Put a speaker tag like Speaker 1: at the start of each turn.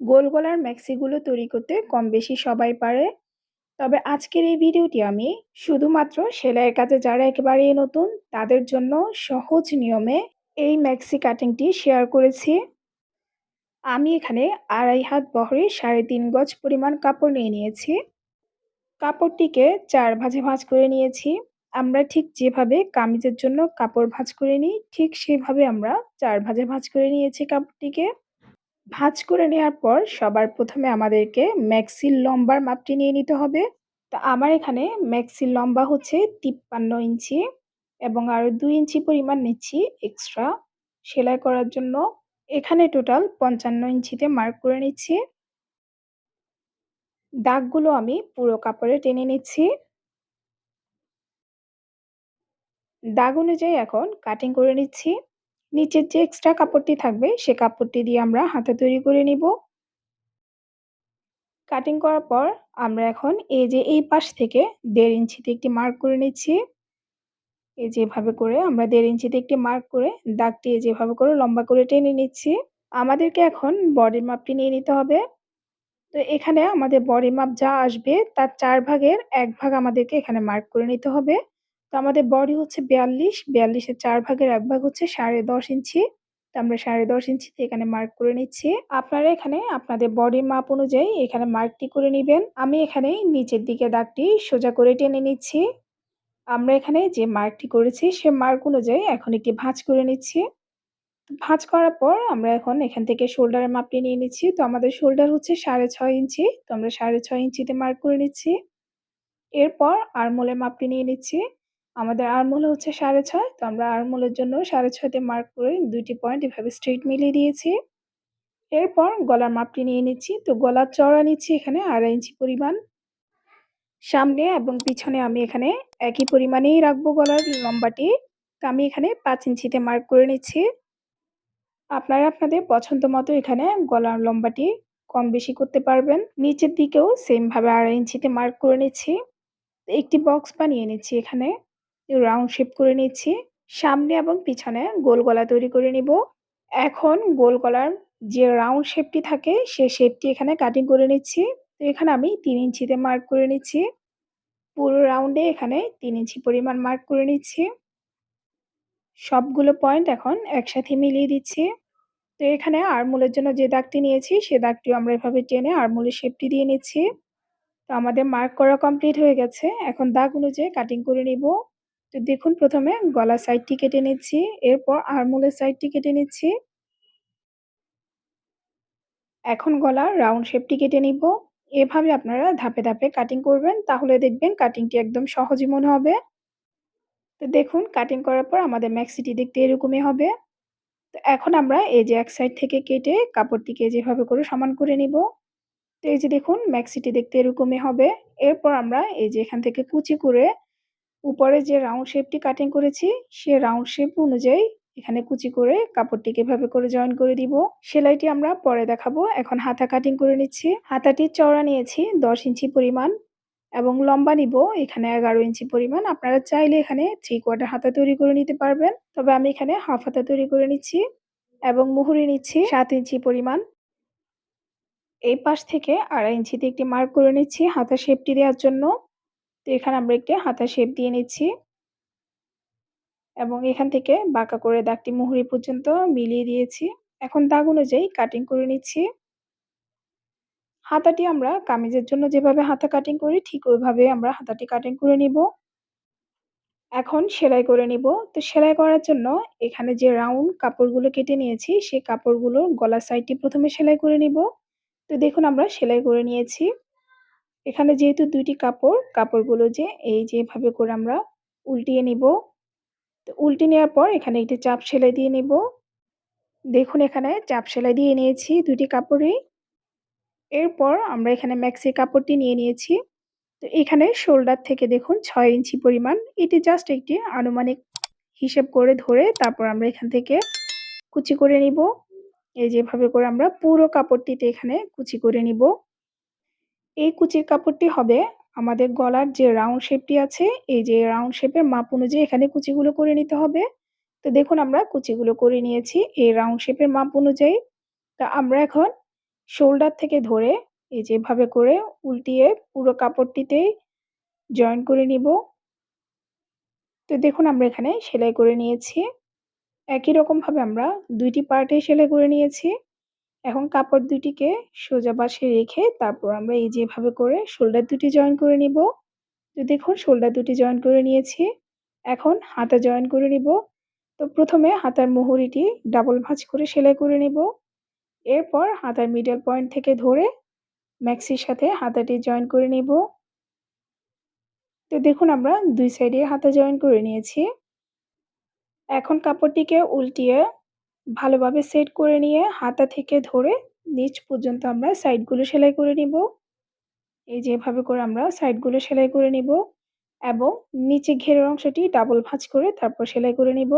Speaker 1: গোল গলার ম্যাক্সিগুলো তৈরি করতে কম বেশি সবাই পারে। তবে আজকের এই ভিডিওটি আমি শুধুমাত্র সেলাইয়ের কাজে যারা একেবারেই নতুন, তাদের জন্য সহজ নিয়মে এই ম্যাক্সি কাটিংটি শেয়ার করেছি। আমি এখানে আড়াই হাত বহরে সাড়ে তিন গজ পরিমাণ কাপড় নিয়ে নিয়েছি। কাপড়টিকে চার ভাজে ভাঁজ করে নিয়েছি। আমরা ঠিক যেভাবে কামিজের জন্য কাপড় ভাঁজ করে নিই, ঠিক সেভাবে আমরা চার ভাজে ভাঁজ করে নিয়েছি কাপড়টিকে। ভাঁজ করে নেওয়ার পর সবার প্রথমে আমাদেরকে ম্যাক্সির লম্বার মাপটি নিয়ে নিতে হবে। তো আমার এখানে ম্যাক্সির লম্বা হচ্ছে তিপ্পান্ন ইঞ্চি এবং আরও দুই ইঞ্চি পরিমাণ নিচ্ছি এক্সট্রা। সেলাই করার জন্য এখানে টোটাল পঞ্চান্ন ইঞ্চিতে মার্ক করে নিচ্ছি। দাগগুলো আমি পুরো কাপড়ে টেনে নিচ্ছি। দাগ অনুযায়ী এখন কাটিং করে নিচ্ছি। নিচের যে এক্সট্রা কাপড়টি থাকবে, সে কাপড়টি দিয়ে আমরা হাতা তৈরি করে নিব। কাটিং করার পর আমরা এখন এই যে এই পাশ থেকে দেড় ইঞ্চিতে একটি মার্ক করে নিচ্ছি। এই যেভাবে করে আমরা দেড় ইঞ্চিতে একটি মার্ক করে দাগটি যেভাবে করে লম্বা করে টেনে নিচ্ছি। আমাদেরকে এখন বডির মাপটি নিয়ে নিতে হবে। তো এখানে আমাদের বডি মাপ যা আসবে, তার চার ভাগের এক ভাগ আমাদেরকে এখানে মার্ক করে নিতে হবে। তো আমাদের বডি হচ্ছে বিয়াল্লিশ, বিয়াল্লিশের চার ভাগের এক ভাগ হচ্ছে সাড়ে দশ ইঞ্চি। তো আমরা সাড়ে দশ ইঞ্চিতে এখানে মার্ক করে নিচ্ছি। আপনারা এখানে আপনাদের বডির মাপ অনুযায়ী এখানে মার্কটি করে নেবেন। আমি এখানে নিচের দিকে দাগটি সোজা করে টেনে নিচ্ছি। আমরা এখানে যে মার্কটি করেছি, সে মার্ক অনুযায়ী এখন একটি ভাঁজ করে নিচ্ছি। ভাঁজ করার পর আমরা এখন এখান থেকে শোল্ডারের মাপটি নিয়ে নিচ্ছি। তো আমাদের শোল্ডার হচ্ছে সাড়ে ছয় ইঞ্চি। তো আমরা সাড়ে ছয় ইঞ্চিতে মার্ক করে নিচ্ছি। এরপর আরমোলের মাপটি নিয়ে নিচ্ছি। আমাদের আরমোল হচ্ছে সাড়ে ছয়, তো আমরা আরমোলের জন্য সাড়ে ছয়তে মার্ক করে দুইটি পয়েন্ট এভাবে স্ট্রেট মিলিয়ে দিয়েছি। এরপর গলার মাপটি নিয়ে নিচ্ছি, তো গলার চড়া নিচ্ছি এখানে আড়াই ইঞ্চি পরিমাণ। সামনে এবং পিছনে আমি এখানে একই পরিমাণেই রাখব গলার লম্বাটি, তো আমি এখানে পাঁচ ইঞ্চিতে মার্ক করে নিচ্ছি। আপনারা আপনাদের পছন্দ মতো এখানে গলার লম্বাটি কম বেশি করতে পারবেন। নিচের দিকেও সেমভাবে আড়াই ইঞ্চিতে মার্ক করে নিচ্ছি। একটি বক্স বানিয়ে নিচ্ছি এখানে। রাউন্ড শেপ করে নিচ্ছি। সামনে এবং পিছনে গোল গলা তৈরি করে নিব। এখন গোল গলার যে রাউন্ড শেপটি থাকে, সে শেপটি এখানে কাটিং করে নিচ্ছি। তো এখানে আমি তিন ইঞ্চিতে মার্ক করে নিচ্ছি। পুরো রাউন্ডে এখানে তিন ইঞ্চি পরিমাণ মার্ক করে নিচ্ছি। সবগুলো পয়েন্ট এখন একসাথে মিলিয়ে দিচ্ছি। তো এখানে আরমুলের জন্য যে দাগটি নিয়েছি, সে দাগটিও আমরা এভাবে টেনে আরমুলের শেপটি দিয়ে নিচ্ছি। তো আমাদের মার্ক করা কমপ্লিট হয়ে গেছে। এখন দাগ অনুযায়ী কাটিং করে নিব। তো দেখুন প্রথমে গলা সাইডটি কেটে নিচ্ছি, এরপর আরমুলের সাইডটি কেটে নিচ্ছি। এখন গলার রাউন্ড শেপটি কেটে নিব। এভাবে আপনারা ধাপে ধাপে কাটিং করবেন, তাহলে দেখবেন কাটিংটি একদম সহজই মনে হবে। তো দেখুন কাটিং করার পর আমাদের ম্যাক্সিটি দেখতে এরকমই হবে। তো এখন আমরা এই যে এক সাইড থেকে কেটে কাপড়টিকে যেভাবে করে সমান করে নিব। তো এই যে দেখুন ম্যাক্সিটি দেখতে এরকমই হবে। এরপর আমরা এই যে এখান থেকে কুচি করে উপরে যে রাউন্ড শেপটি কাটিং করেছি, সে রাউন্ড শেপ অনুযায়ী এখানে কুচি করে কাপড়টিকে এভাবে করে জয়েন করে দিব। সেলাইটি আমরা পরে দেখাবো। এখন হাতা কাটিং করে নিচ্ছি। হাতাটির চওড়া নিয়েছি দশ ইঞ্চি পরিমাণ এবং লম্বা নিব এখানে এগারো ইঞ্চি পরিমাণ। আপনারা চাইলে এখানে থ্রি কোয়ার্টার হাতা তৈরি করে নিতে পারবেন। তবে আমি এখানে হাফ হাতা তৈরি করে নিচ্ছি এবং মুহুরি নিচ্ছি সাত ইঞ্চি পরিমাণ। এই পাশ থেকে আড়াই ইঞ্চিতে একটি মার্ক করে নিচ্ছি হাতা শেপটি দেওয়ার জন্য। তো এখানে আমরা একটি হাতা শেপ দিয়ে নিচ্ছি। এবং এখান থেকে বাঁকা করে দাগটি মুহুরি পর্যন্ত মিলিয়ে দিয়েছি। এখন দাগ অনুযায়ী কাটিং করে নিচ্ছি। হাতাটি আমরা কামিজের জন্য যেভাবে হাতা কাটিং করি, ঠিক ওইভাবে আমরা হাতাটি কাটিং করে নিব। এখন সেলাই করে নিব। তো সেলাই করার জন্য এখানে যে রাউন্ড কাপড়গুলো কেটে নিয়েছি, সেই কাপড়গুলো গলার সাইডটি প্রথমে সেলাই করে নিব। তো দেখুন আমরা সেলাই করে নিয়েছি। এখানে যেহেতু দুইটি কাপড়, কাপড়গুলো যে এই যেভাবে করে আমরা উল্টিয়ে নিব। তো উল্টে নেওয়ার পর এখানে একটি চাপ সেলাই দিয়ে নিব। দেখুন এখানে চাপ সেলাই দিয়ে নিয়েছি দুটি কাপড়েই। এরপর আমরা এখানে ম্যাক্সি কাপড়টি নিয়ে নিয়েছি। তো এখানে শোল্ডার থেকে দেখুন ছয় ইঞ্চি পরিমাণ। এটি জাস্ট একটি আনুমানিক হিসেব করে ধরে তারপর আমরা এখান থেকে কুচি করে নিব। এই যেভাবে করে আমরা পুরো কাপড়টিতে এখানে কুচি করে নিব। এই কুচির কাপড়টি হবে আমাদের গলার যে রাউন্ড শেপটি আছে, এই যে রাউন্ড শেপের মাপ অনুযায়ী এখানে কুচিগুলো করে নিতে হবে তো দেখুন আমরা কুচিগুলো করে নিয়েছি, এই রাউন্ড শেপের মাপ অনুযায়ী তা আমরা এখন শোল্ডার থেকে ধরে এই যেভাবে করে উল্টিয়ে পুরো কাপড়টিতেই জয়েন করে নিব। তো দেখুন আমরা এখানে সেলাই করে নিয়েছি। একই রকমভাবে আমরা ২ টি পার্টে সেলাই করে নিয়েছি। এখন কাপড় দুটিকে সোজা পাশে রেখে তারপর আমরা এই যেভাবে করে শোল্ডার দুটি জয়েন করে নিব। তো দেখুন শোল্ডার দুটি জয়েন করে নিয়েছি। এখন হাতা জয়েন করে নিব। তো প্রথমে হাতার মুহুরিটি ডাবল ভাঁজ করে সেলাই করে নিব। এরপর হাতার মিডল পয়েন্ট থেকে ধরে ম্যাক্সির সাথে হাতাটি জয়েন করে নিব। তো দেখুন আমরা দুই সাইডে হাতা জয়েন করে নিয়েছি। এখন কাপড়টিকে উল্টিয়ে ভালোভাবে সেট করে নিয়ে হাতা থেকে ধরে নিচ পর্যন্ত আমরা সাইডগুলো সেলাই করে নিব। এই যেভাবে করে আমরা সাইডগুলো সেলাই করে নিব এবং নিচে ঘেরের অংশটি ডাবল ভাঁজ করে তারপর সেলাই করে নিব।